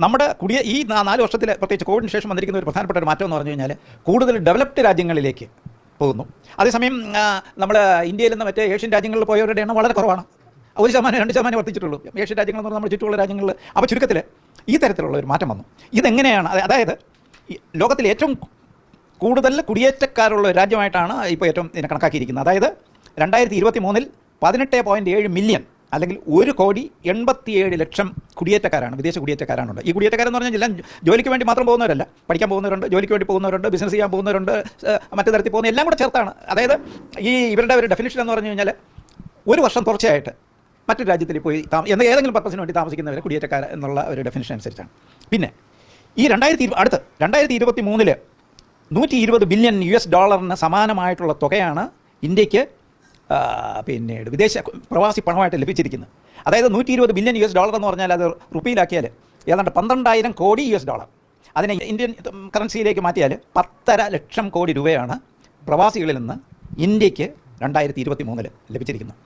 നമ്മുടെ കുടിയ ഈ നാല് വർഷത്തിൽ പ്രത്യേകിച്ച് കോവിഡിന് ശേഷം വന്നിരിക്കുന്ന ഒരു പ്രധാനപ്പെട്ട ഒരു മാറ്റം എന്ന് പറഞ്ഞു കഴിഞ്ഞാൽ കൂടുതൽ ഡെവലപ്ഡ് രാജ്യങ്ങളിലേക്ക് പോകുന്നു. അതേസമയം നമ്മൾ ഇന്ത്യയിൽ നിന്ന് മറ്റേ ഏഷ്യൻ രാജ്യങ്ങളിൽ പോയവരുടെ എണ്ണം വളരെ കുറവാണ്. ഒരു ശതമാനം രണ്ട് ശതമാനം വർദ്ധിച്ചിട്ടുള്ളൂ. ഏഷ്യൻ രാജ്യങ്ങൾ എന്ന് പറഞ്ഞാൽ നമ്മുടെ ചുറ്റുമുള്ള രാജ്യങ്ങളിൽ അപ്പോൾ ചുരുക്കത്തിൽ ഈ തരത്തിലുള്ള ഒരു മാറ്റം വന്നു. ഇതെങ്ങനെയാണ്? അത് അതായത് ലോകത്തിലെ ഏറ്റവും കൂടുതൽ കുടിയേറ്റക്കാരുള്ള രാജ്യമായിട്ടാണ് ഇപ്പോൾ ഏറ്റവും ഇതിനെ കണക്കാക്കിയിരിക്കുന്നത്. അതായത് രണ്ടായിരത്തി ഇരുപത്തി മൂന്നിൽ പതിനെട്ട് പോയിന്റ് ഏഴ് മില്യൺ അല്ലെങ്കിൽ ഒരു കോടി എൺപത്തിയേഴ് ലക്ഷം കുടിയേറ്റക്കാരാണ് വിദേശ കുടിയേറ്റക്കാരാണുണ്ട് ഈ കുടിയേറ്റക്കാരെന്ന് പറഞ്ഞാൽ എല്ലാം ജോലിക്ക് വേണ്ടി മാത്രം പോകുന്നവരല്ല. പഠിക്കാൻ പോകുന്നവരുണ്ട് ജോലിക്ക് വേണ്ടി പോകുന്നവരുണ്ട് ബിസിനസ് ചെയ്യാൻ പോകുന്നവരുണ്ട് മറ്റു തരത്തിൽ പോകുന്ന എല്ലാം കൂടെ ചേർത്താണ്. അതായത് ഈ ഇവരുടെ ഒരു ഡെഫിനിഷൻ എന്ന് പറഞ്ഞു കഴിഞ്ഞാൽ ഒരു വർഷം തുടർച്ചയായിട്ട് മറ്റൊരു രാജ്യത്തിൽ പോയി താമ എന്ന ഏതെങ്കിലും പർപ്പസിന് വേണ്ടി താമസിക്കുന്നവരെ കുടിയേറ്റക്കാർ എന്നുള്ള ഒരു ഡെഫിനിഷൻ അനുസരിച്ചാണ്. പിന്നെ ഈ രണ്ടായിരത്തി അടുത്ത് രണ്ടായിരത്തി ഇരുപത്തി മൂന്നിൽ നൂറ്റി ഇരുപത് ബില്യൺ യു എസ് ഡോളറിന് സമാനമായിട്ടുള്ള തുകയാണ് ഇന്ത്യയ്ക്ക് പിന്നീട് വിദേശ പ്രവാസി പണമായിട്ട് ലഭിച്ചിരിക്കുന്നത് അതായത് നൂറ്റി ഇരുപത് ബില്യൺ യു എസ് ഡോളർ എന്ന് പറഞ്ഞാൽ അത് റുപ്പിയിലാക്കിയാൽ ഏതാണ്ട് പന്ത്രണ്ടായിരം കോടി യു എസ് ഡോളർ. അതിനെ ഇന്ത്യൻ കറൻസിയിലേക്ക് മാറ്റിയാൽ പത്തര ലക്ഷം കോടി രൂപയാണ് പ്രവാസികളിൽ നിന്ന് ഇന്ത്യയ്ക്ക് രണ്ടായിരത്തി ഇരുപത്തി മൂന്നിൽ ലഭിച്ചിരിക്കുന്നത്.